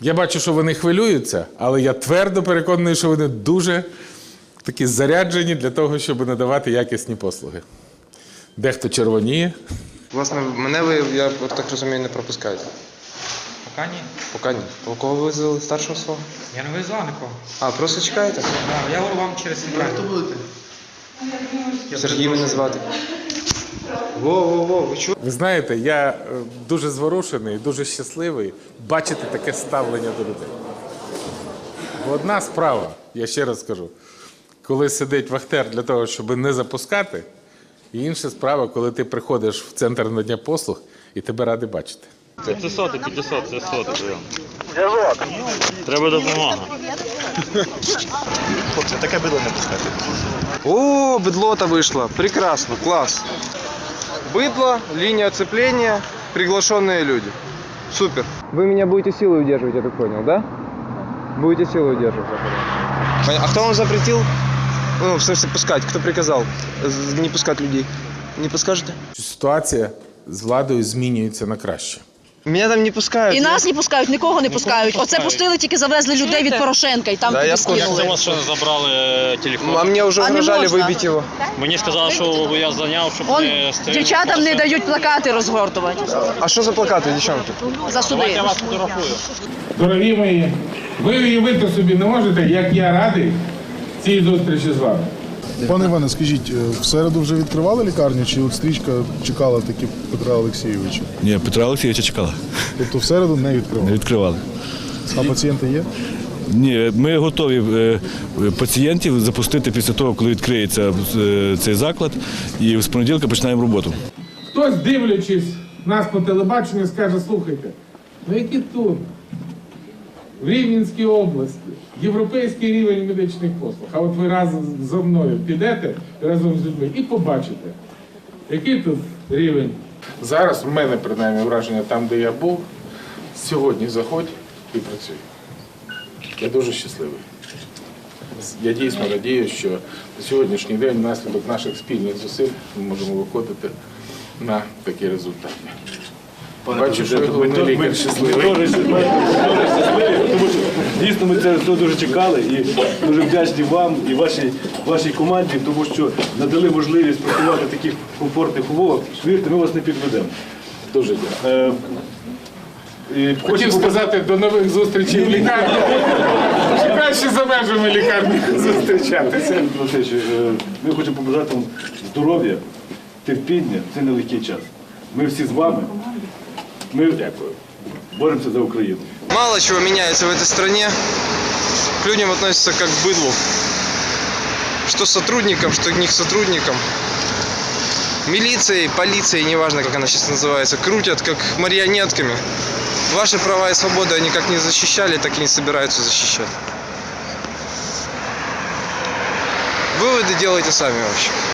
Я бачу, що вони хвилюються, але я твердо переконаний, що вони дуже такі заряджені для того, щоб надавати якісні послуги. Дехто червоніє. Власне, мене ви, я так розумію, не пропускаєте. Поки ні. Поки ні. У кого ви визвали старшого свого? Я не визвав нікого. А, просто чекаєте? Да, я говорю вам через інтернет. Сергій мене звати. Во-во-во, ви чули? Ви знаєте, я е, дуже зворушений, дуже щасливий бачити таке ставлення до людей. Бо одна справа, я ще раз скажу, коли сидить вахтер для того, щоб не запускати, і інша справа, коли ти приходиш в центр надання послуг і тебе ради бачити. Це соти, 500, це соти прийом. Треба допомога. Хлопці, таке бидло не пускати. О, быдлота вышла. Прекрасно, класс. Быдло, линия оцепления, приглашенные люди. Супер. Вы меня будете силой удерживать, я так понял, да? Будете силой удерживать. Понятно. А кто вам запретил? Ну, в смысле, пускать? Кто приказал з- не пускать людей? Не подскажете? Ситуація з владою змінюється на краще. Меня там не пускают. І нас не пускають, нікого не пускають. Оце пускають. пустили, тільки завезли людей від Порошенка і там Да, я туди в курсі. Як це у скинули. вас що не забрали е, телефон? А мне уже А не угрожали можно. выбить его. Мені сказали, що я зайняв, щоб Он не стріляти. дівчатам не дають плакати розгортувати А что за плакаты, девчонки? за суди. Давайте я вас фотографую. Дорогі мої, ви уявити собі не можете, як я радий цій зустрічі з вами. Пане Іване, скажіть, е, в середу вже відкривали лікарню, чи от стрічка чекала таки Петра Олексійовича? Ні, Петра Олексійовича чекала. Тобто в середу не відкривали? Не відкривали. А пацієнти є? Ні, ми готові е, пацієнтів запустити після того, коли відкриється е, цей заклад, і з понеділка починаємо роботу. Хтось, дивлячись нас по телебаченню, скаже, слухайте, ну які тут, в Рівненській області, європейський рівень медичних послуг. А от ви разом зі мною підете разом з людьми і побачите, який тут рівень. Зараз в мене принаймні враження там, де я був, сьогодні заходь і працюй. Я дуже щасливий. Я дійсно радію, що на сьогоднішній день внаслідок наших спільних зусиль ми можемо виходити на такі результати. Бачу, що і головний лікар щасливий. Дійсно ми це дуже чекали і дуже вдячні вам і вашій, вашій команді, тому що надали можливість працювати в таких комфортних умовах. Вірте, ми вас не підведемо. Дуже дякую. Е, Хотів сказати до нових зустрічей в лікарні. Краще за межами лікарні зустрічатися. Е, ми хочемо побажати вам здоров'я, терпіння в цей нелегкий час. Ми всі з вами. Ми Дякую. боремося за Україну. Мало чего меняется в этой стране. К людям относятся как к быдлу. Что сотрудникам, что не к сотрудникам. Милицией, полицией, неважно как она сейчас называется, крутят как марионетками. Ваши права и свободы они как не защищали, так и не собираются защищать. Выводы делайте сами вообще.